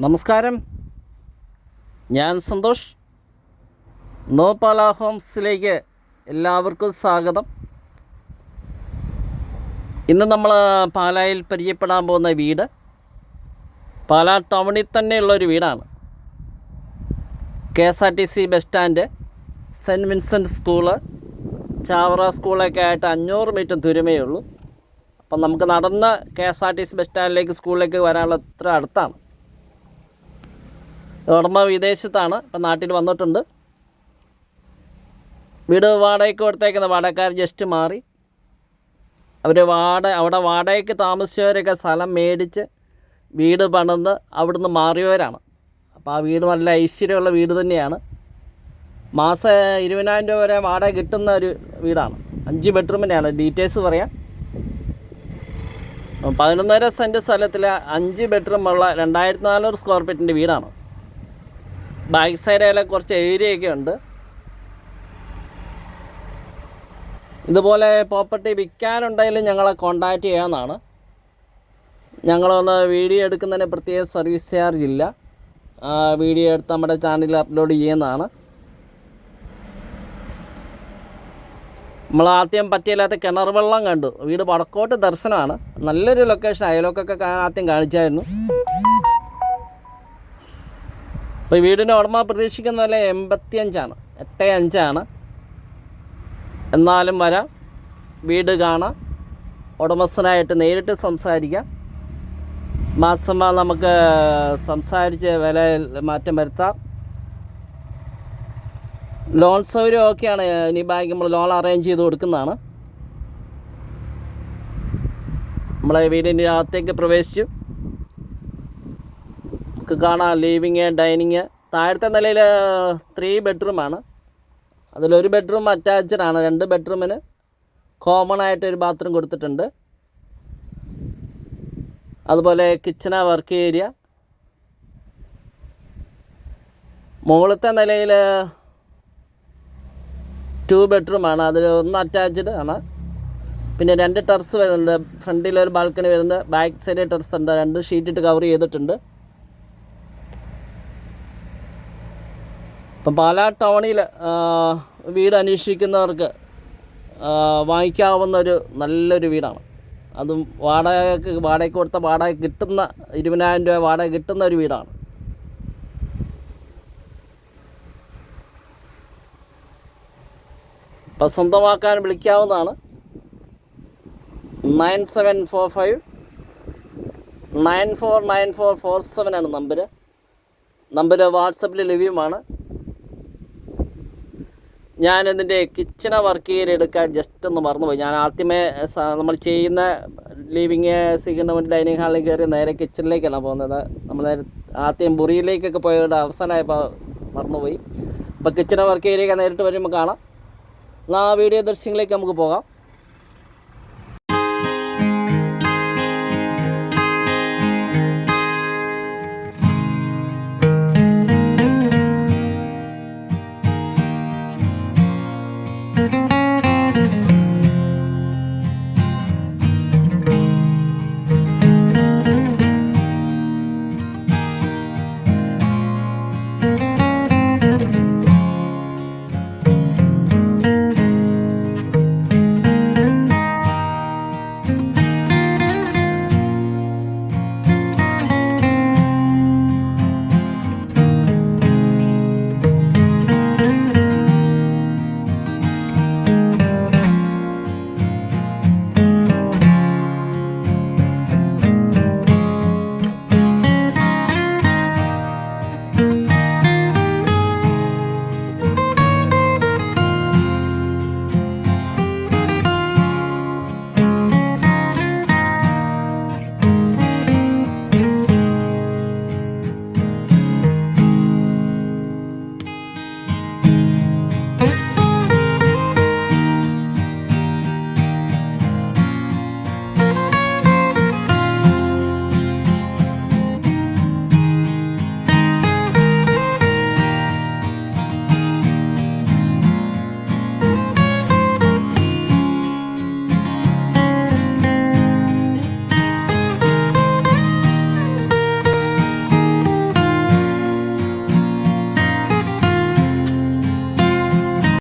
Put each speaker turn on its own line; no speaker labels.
നമസ്കാരം. ഞാൻ സന്തോഷ്. നോപാല ഹോംസിലേക്ക് എല്ലാവർക്കും സ്വാഗതം. ഇന്ന് നമ്മൾ പാലായിൽ പരിചയപ്പെടാൻ പോകുന്ന വീട് പാലാ ടൗണിൽ തന്നെയുള്ളൊരു വീടാണ്. K S R T C bus stand saint Vincent school Chavara സ്കൂളൊക്കെ ആയിട്ട് അഞ്ഞൂറ് മീറ്റർ ദൂരമേ ഉള്ളൂ അപ്പം നമുക്ക് നടന്ന് K S R T C bus സ്റ്റാൻഡിലേക്ക് സ്കൂളിലേക്ക് വരാനുള്ള അത്ര അടുത്താണ്. ഉടമ വിദേശത്താണ് ഇപ്പം നാട്ടിൽ വന്നിട്ടുണ്ട്. വീട് വാടകയ്ക്ക് കൊടുത്തേക്കുന്ന വാടകക്കാർ ജസ്റ്റ് മാറി. അവർ വാട അവിടെ വാടകയ്ക്ക് താമസിച്ചവരൊക്കെ സ്ഥലം മേടിച്ച് വീട് പണിന്ന് അവിടുന്ന് മാറിയവരാണ്. അപ്പോൾ ആ വീട് നല്ല ഐശ്വര്യമുള്ള വീട് തന്നെയാണ്. മാസം ഇരുപതിനായിരം രൂപ വരെ വാടക കിട്ടുന്ന ഒരു വീടാണ്. അഞ്ച് ബെഡ്റൂമിന്റെയാണ് ഡീറ്റെയിൽസ് പറയാം. പതിനൊന്നര സെന്റ് സ്ഥലത്തിൽ അഞ്ച് ബെഡ്റൂമുള്ള രണ്ടായിരത്തി നാനൂറ് സ്ക്വയർ ഫീറ്റിന്റെ വീടാണ്. ബാക്ക് സൈഡിലെ കുറച്ച് ഏരിയയൊക്കെ ഉണ്ട്. ഇതുപോലെ പ്രോപ്പർട്ടി വിൽക്കാനുണ്ടെങ്കിലും ഞങ്ങളെ കോണ്ടാക്റ്റ് ചെയ്യാവുന്നതാണ് ഞങ്ങളൊന്ന് വീഡിയോ എടുക്കുന്നതിന് പ്രത്യേക സർവീസ് ചാർജ് ഇല്ല. വീഡിയോ എടുത്ത് നമ്മുടെ ചാനലിൽ അപ്ലോഡ് ചെയ്യുന്നതാണ്. നമ്മൾ ആദ്യം പറ്റിയില്ലാത്ത കിണർ വെള്ളം കണ്ടു. വീട് വടക്കോട്ട് ദർശനമാണ്. നല്ലൊരു ലൊക്കേഷൻ അയലോക്കൊക്കെ ആദ്യം കാണിച്ചായിരുന്നു. അപ്പോൾ ഈ വീടിന്റെ ഉടമ പ്രതീക്ഷിക്കുന്ന വില എൺപത്തിയഞ്ചാണ്. എട്ട് അഞ്ചാണ്. എന്നാലും വരാം. വീട് കാണാം. ഉടമസ്ഥനായിട്ട് നേരിട്ട് സംസാരിക്കാം. മാസം നമുക്ക് സംസാരിച്ച് വില മാറ്റം വരുത്താം. ലോൺ സൗകര്യം ഒക്കെയാണ് ഇനി ബാങ്ക് നമ്മൾ ലോൺ അറേഞ്ച് ചെയ്ത് കൊടുക്കുന്നതാണ്. നമ്മളെ വീടിന്റെ അകത്തേക്ക് പ്രവേശിച്ചു. നമുക്ക് കാണാം. ലിവിങ് ഡൈനിങ് താഴത്തെ നിലയിൽ ത്രീ ബെഡ്റൂമാണ് അതിലൊരു ബെഡ്റൂം അറ്റാച്ച്ഡ് ആണ്. രണ്ട് ബെഡ്റൂമിന് കോമൺ ആയിട്ട് ഒരു ബാത്റൂം കൊടുത്തിട്ടുണ്ട്. അതുപോലെ കിച്ചണ വർക്ക് ഏരിയ മുകളത്തെ നിലയിൽ ടു ബെഡ്റൂമാണ് അതിൽ ഒന്ന് അറ്റാച്ച്ഡ് ആണ്. പിന്നെ രണ്ട് ടെറസ് വരുന്നുണ്ട്. ഫ്രണ്ടിൽ ഒരു ബാൽക്കണി വരുന്നുണ്ട്. ബാക്ക് സൈഡിൽ ടെറസ് ഉണ്ട്. രണ്ട് ഷീറ്റിട്ട് കവർ ചെയ്തിട്ടുണ്ട്. ഇപ്പം പാലാ ടൗണിൽ വീട് അന്വേഷിക്കുന്നവർക്ക് വാങ്ങിക്കാവുന്ന ഒരു നല്ലൊരു വീടാണ്. അതും വാടകയ്ക്ക് വാടകയ്ക്ക് കൊടുത്ത വാടക കിട്ടുന്ന ഇരുപതിനായിരം രൂപ വാടക കിട്ടുന്ന ഒരു വീടാണ്. അപ്പം സ്വന്തമാക്കാൻ വിളിക്കാവുന്നതാണ്. Nine seven four five nine four nine four four seven ആണ് നമ്പർ നമ്പർ വാട്സപ്പിൽ ലഭ്യമാണ്. ഞാൻ ഇതിന്റെ കിച്ചണ വർക്ക് ഏരിയ എടുക്കാൻ ജസ്റ്റ് ഒന്ന് മറന്നുപോയി. ഞാൻ ആദ്യമേ നമ്മൾ ചെയ്യുന്ന ലിവിങ് സിഗണ്ട് ഡൈനിങ് ഹാളിൽ കയറി നേരെ കിച്ചണിലേക്കാണ് പോകുന്നത്. നമ്മൾ നേരെ ആദ്യം മുറിയിലേക്കൊക്കെ പോയതുകൊണ്ട് അവസാനമായപ്പോൾ മറന്നുപോയി. അപ്പോൾ കിച്ചണ വർക്ക് ഏരിയ നേരിട്ട് വരുമ്പോൾ കാണാം. എന്നാൽ ആ വീഡിയോ ദൃശ്യങ്ങളിലേക്ക് നമുക്ക് പോകാം.